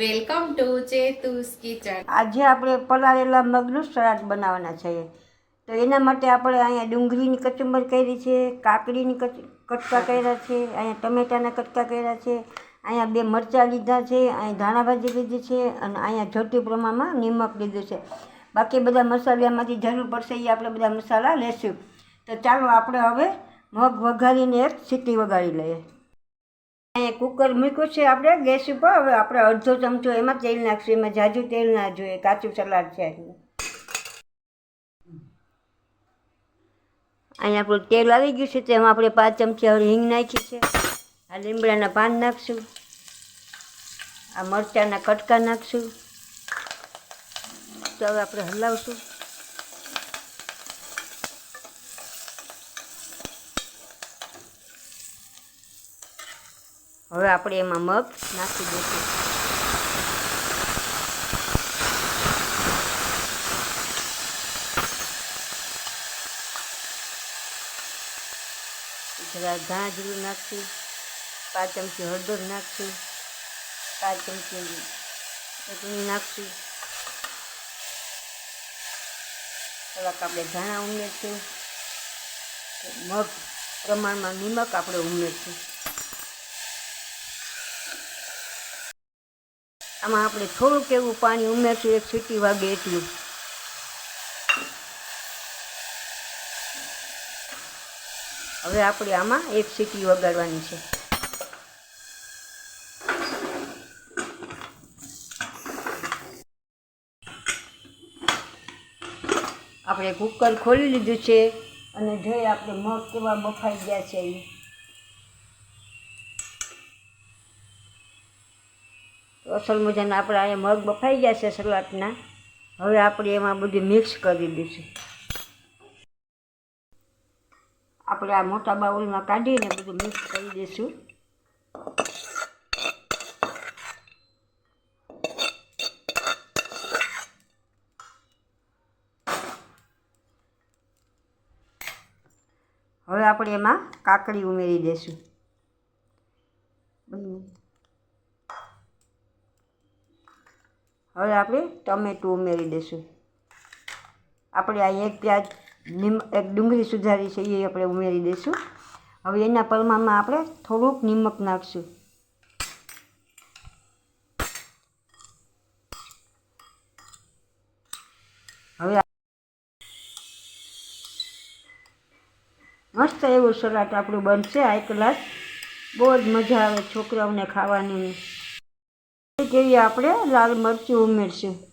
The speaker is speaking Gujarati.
Welcome to ચેતુસ kitchen. આજે આપણે પલાળેલા મગનું સલાડ બનાવવાના છે. તો એના માટે આપણે અહીંયા ડુંગળીની કચુંબર કરી છે, કાકડીની કટકા કર્યા છે, અહીંયા ટમેટાના કટકા કર્યા છે, અહીંયા બે મરચાં લીધા છે, અહીંયા ધાણા ભાજી લીધી છે અને અહીંયા જોટી પ્રમાણમાં નિમક લીધું છે. બાકી બધા મસાલામાંથી જરૂર પડશે એ આપણે બધા મસાલા લેશું. તો ચાલો આપણે હવે મગ વઘારીને એક સીટી વગાડી લઈએ. અહીંયા કુકર મૂક્યું છે આપણે, ગેસ ઉપર. હવે આપણે અડધો ચમચો એમાં તેલ નાખશું. એમાં જાજુ તેલ ના જોઈએ. કાચું સલાડ છે અહીંયા આપણું તેલ આવી ગયું છે. તેમાં આપણે પાંચ ચમચી હવે હિંગ નાખી છે. આ લીમડાના પાન નાખશું. આ મરચાંના કટકા નાખશું. તો હવે આપણે હલાવશું. હવે આપણે એમાં મગ નાખી દઈશું. જરા ધાણા જીરું નાખશું, પાંચ ચમચી હળદર નાખશું, પાંચ ચમચી ચટણી નાખશું. થોડાક આપણે ધાણા ઉમેરશું. મગ પ્રમાણમાં નિમક આપણે ઉમેરશું. આમાં આપણે થોડુંક એવું પાણી ઉમેરશું, એક સીટી વાગે એટલું. હવે આપણે આમાં એક સીટી વગાડવાની છે. આપણે કુકર ખોલી લીધું છે અને જોઈએ આપણે મગ કેવા બફાઈ ગયા છે એ અસલ મજાના આપણા અહીંયા મગ બફાઈ ગયા છે સલાડના. હવે આપણે એમાં બધું મિક્સ કરી દઈશું. આપણે આ મોટા બાઉલમાં કાઢીને બધું મિક્સ કરી દઈશું. હવે આપણે એમાં કાકડી ઉમેરી દઈશું. હવે આપણે ટમેટું ઉમેરી દઈશું. આપણે આ એક પ્યાજ નિમ, એક ડુંગળી સુધારી છે, એ આપણે ઉમેરી દઈશું. હવે એના પરમામાં આપણે થોડુંક નિમક નાખશું. હવે મસ્ત એવું સલાડ આપણું બનશે, આ ગ્લાસ. બહુ જ મજા આવે છોકરાઓને ખાવાની. કેવી આપણે લાલ મરચું ઉમેરશું.